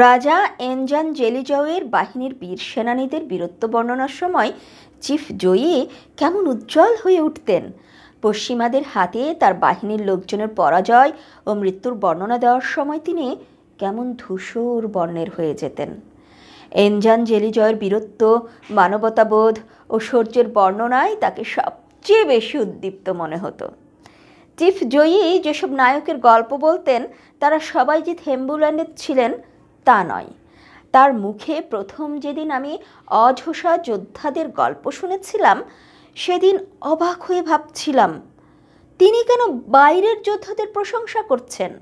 রাজা এনজান জেলিজয়ের বাহিনীর বীর সেনানীদের বীরত্ব বর্ণনার সময় চিফ জয়ী কেমন উজ্জ্বল হয়ে উঠতেন। পশ্চিমাদের হাতে তার বাহিনীর লোকজনের পরাজয় ও মৃত্যুর বর্ণনা দেওয়ার সময় তিনি কেমন ধূসর বর্ণের হয়ে যেতেন। এনজান জেলিজয়ের বীরত্ব, মানবতাবোধ ও শৌর্যের বর্ণনায় তাকে সবচেয়ে বেশি উদ্দীপ্ত মনে হতো। চিফ জয়ী যেসব নায়কের গল্প বলতেন, তারা সবাই যে থেম্বুল্যান্ডের ছিলেন তা নয়। তার মুখে প্রথম যেদিন আমি অঝোসা যোদ্ধাদের গল্প শুনেছিলাম, সেদিন অবাক হয়ে ভাবছিলাম, তিনি কেন বাইরের যোদ্ধাদের প্রশংসা করছেন?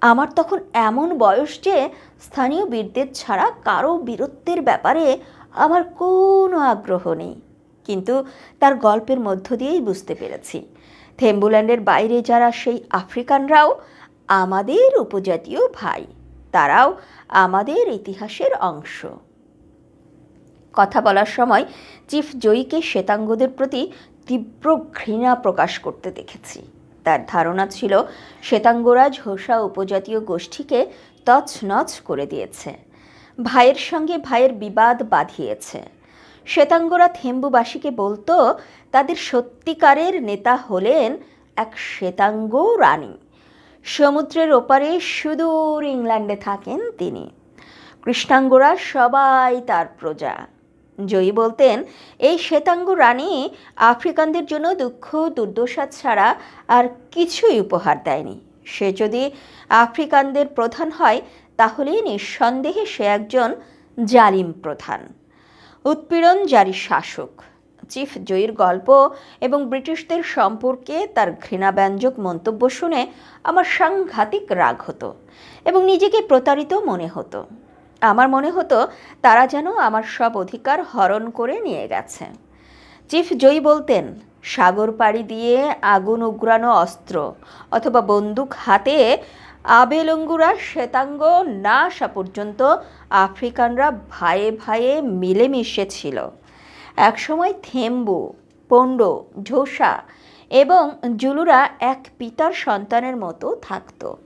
আমার তখন এমন বয়স যে স্থানীয় বীরদের ছাড়া কারও বীরত্বের ব্যাপারে আমার কোনো আগ্রহ নেই। কিন্তু তার গল্পের মধ্য দিয়েই বুঝতে পেরেছি। থেম্বুল্যান্ডের বাইরে যারা সেই আফ্রিকানরাও আমাদের উপজাতীয় ভাই। তারাও আমাদের ইতিহাসের অংশ। কথা বলার সময় চিফ জয়ীকে শ্বেতাঙ্গদের প্রতি তীব্র ঘৃণা প্রকাশ করতে দেখেছি। তার ধারণা ছিল শ্বেতাঙ্গরা ঝোসা উপজাতীয় গোষ্ঠীকে তছনছ করে দিয়েছে। ভাইয়ের সঙ্গে ভাইয়ের বিবাদ বাঁধিয়েছে। শ্বেতাঙ্গরা থেম্বুবাসীকে বলতো, তাদের সত্যিকারের নেতা হলেন এক শ্বেতাঙ্গ রানী। সমুদ্রের ওপারে সুদূর ইংল্যান্ডে থাকেন তিনি। কৃষ্ণাঙ্গরা সবাই তার প্রজা। জয়ী বলতেন, এই শ্বেতাঙ্গ রানী আফ্রিকানদের জন্য দুঃখ, দুর্দশা ছাড়া আর কিছুই উপহার দেয়নি। সে যদি আফ্রিকানদের প্রধান হয় তাহলে নিঃসন্দেহে সে একজন জালিম প্রধান। উৎপীড়ন জারি শাসক। চিফ জয়ীর গল্প এবং ব্রিটিশদের সম্পর্কে তার ঘৃণাব্যঞ্জক মন্তব্য শুনে আমার সাংঘাতিক রাগ হতো এবং নিজেকে প্রতারিত মনে হতো। আমার মনে হতো তারা যেন আমার সব অধিকার হরণ করে নিয়ে গেছে। চিফ জয়ী বলতেন, সাগর পাড়ি দিয়ে আগুন উগরানো অস্ত্র অথবা বন্দুক হাতে আবেলঙ্গুরা শ্বেতাঙ্গ না আসা পর্যন্ত আফ্রিকানরা ভাইয়ে ভাইয়ে মিলেমিশে ছিল। একসময় থেম্বু, পণ্ড, ঝোসা এবং জুলুরা এক পিতার সন্তানের মতো থাকতো।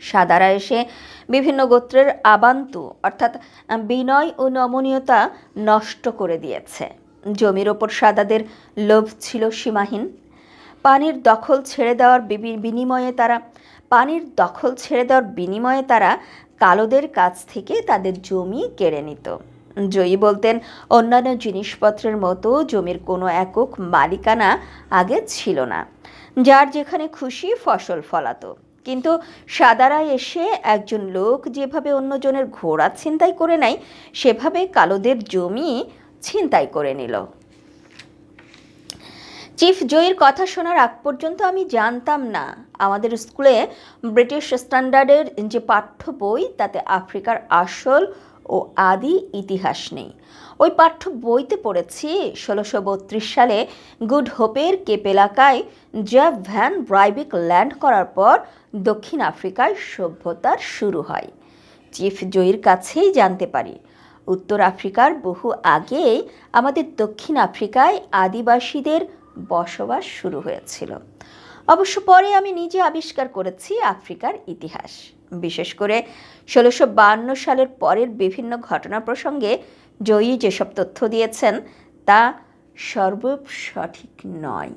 সাদারা এসে বিভিন্ন গোত্রের আবান্তু, অর্থাৎ বিনয় ও নমনীয়তা নষ্ট করে দিয়েছে। জমির ওপর সাদাদের লোভ ছিল সীমাহীন। পানির দখল ছেড়ে দেওয়ার বিনিময়ে তারা, পানির দখল ছেড়ে দেওয়ার বিনিময়ে তারা কালোদের কাছ থেকে তাদের জমি কেড়ে নিত। জয়ী বলতেন, অন্যান্য জিনিসপত্রের মতো জমির কোনো একক মালিকানা আগে ছিল না। যার যেখানে খুশি ফসল ফলাতো। কিন্তু সাদারায় এসে একজন লোক যেভাবে অন্যজনের ঘোড়া ছিনতাই করে নেয়, সেভাবে কালোদের জমি ছিনতাই করে নিল। চিফ, জয়ীর কথা শোনার আগ পর্যন্ত আমি জানতাম না। আমাদের স্কুলে ব্রিটিশ স্ট্যান্ডার্ডের যে পাঠ্য বই, তাতে আফ্রিকার আসল ও আদি ইতিহাস নেই। ওই পাঠ্য বইতে পড়েছি ষোলোশো বত্রিশ সালে গুড হোপের কেপ এলাকায় জ্যাভ ভ্যান ব্রাইবিক ল্যান্ড করার পর দক্ষিণ আফ্রিকায় সভ্যতার শুরু হয়। চিফ জয়ীর কাছেই জানতে পারি। উত্তর আফ্রিকার বহু আগেই আমাদের দক্ষিণ আফ্রিকায় আদিবাসীদের বসবাস শুরু হয়েছিল। অবশ্য পরে আমি নিজে আবিষ্কার করেছি আফ্রিকার ইতিহাস। বিশেষ করে ষোলোশো সালের পরের বিভিন্ন ঘটনা প্রসঙ্গে জয়ী যেসব তথ্য দিয়েছেন, তা সর্ব সঠিক নয়।